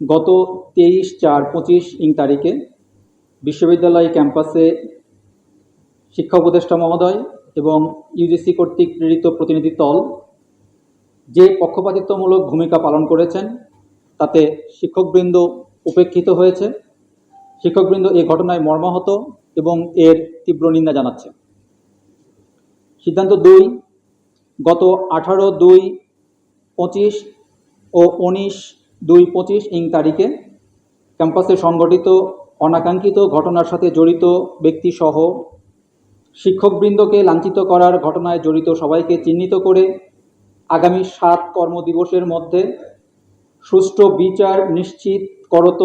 গত তেইশ চার পঁচিশ ইং তারিখে বিশ্ববিদ্যালয় ক্যাম্পাসে শিক্ষা উপদেষ্টা মহোদয় এবং ইউজিসি কর্তৃক প্রেরিত প্রতিনিধি দল যে পক্ষপাতিত্বমূলক ভূমিকা পালন করেছেন, তাতে শিক্ষকবৃন্দ উপেক্ষিত হয়েছে। শিক্ষকবৃন্দ এ ঘটনায় মর্মাহত এবং এর তীব্র নিন্দা জানাচ্ছে। সিদ্ধান্ত দুই, গত আঠারো দুই পঁচিশ ও উনিশ দুই পঁচিশ ইং তারিখে ক্যাম্পাসে সংগঠিত অনাকাঙ্ক্ষিত ঘটনার সাথে জড়িত ব্যক্তিসহ শিক্ষকবৃন্দকে লাঞ্ছিত করার ঘটনায় জড়িত সবাইকে চিহ্নিত করে আগামী সাত কর্মদিবসের মধ্যে সুষ্ঠু বিচার নিশ্চিত করত।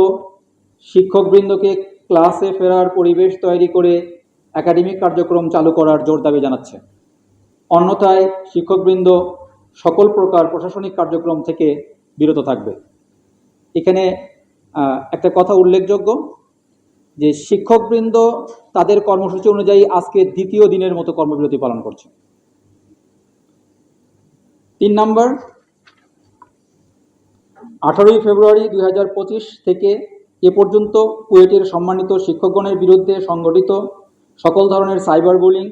শিক্ষকবৃন্দকে ক্লাসে ফেরার পরিবেশ তৈরি করে একাডেমিক কার্যক্রম চালু করার জোর দাবি জানাচ্ছে। অন্যথায় শিক্ষকবৃন্দ সকল প্রকার প্রশাসনিক কার্যক্রম থেকে বিরত থাকবে। এখানে একটা কথা উল্লেখযোগ্য যে শিক্ষকবৃন্দ তাদের কর্মসূচি অনুযায়ী আজকে দ্বিতীয় দিনের মতো কর্মবিরতি পালন করছে। তিন নম্বর, আঠারোই ফেব্রুয়ারি দু হাজার পঁচিশ থেকে এ পর্যন্ত কুয়েটের সম্মানিত শিক্ষকগণের বিরুদ্ধে সংগঠিত সকল ধরনের সাইবার বুলিং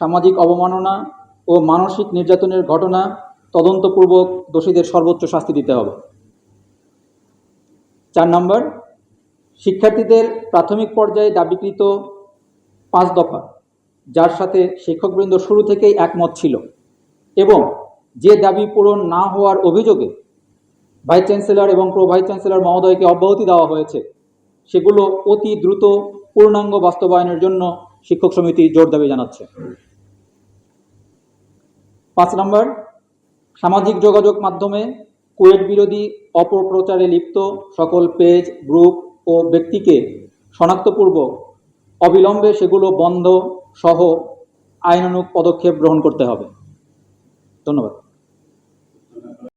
সামাজিক অবমাননা ও মানসিক নির্যাতনের ঘটনা তদন্তপূর্বক দোষীদের সর্বোচ্চ শাস্তি দিতে হবে। চার নম্বর, শিক্ষার্থীদের প্রাথমিক পর্যায়ে দাবিকৃত পাঁচ দফা, যার সাথে শিক্ষকবৃন্দ শুরু থেকেই একমত ছিল এবং যে দাবি পূরণ না হওয়ার অভিযোগে ভাইস চ্যান্সেলর এবং প্রো ভাইস চ্যান্সেলর মহোদয়কে অব্যাহতি দেওয়া হয়েছে, সেগুলো অতি দ্রুত পূর্ণাঙ্গ বাস্তবায়নের জন্য শিক্ষক সমিতি জোর দাবি জানাচ্ছে। পাঁচ নম্বর, সামাজিক যোগাযোগ মাধ্যমে কুয়েট বিরোধী অপপ্রচারে লিপ্ত সকল পেজ, গ্রুপ ও ব্যক্তিকে শনাক্তপূর্বক অবিলম্বে সেগুলো বন্ধ সহ আইনানুগ পদক্ষেপ গ্রহণ করতে হবে। ধন্যবাদ।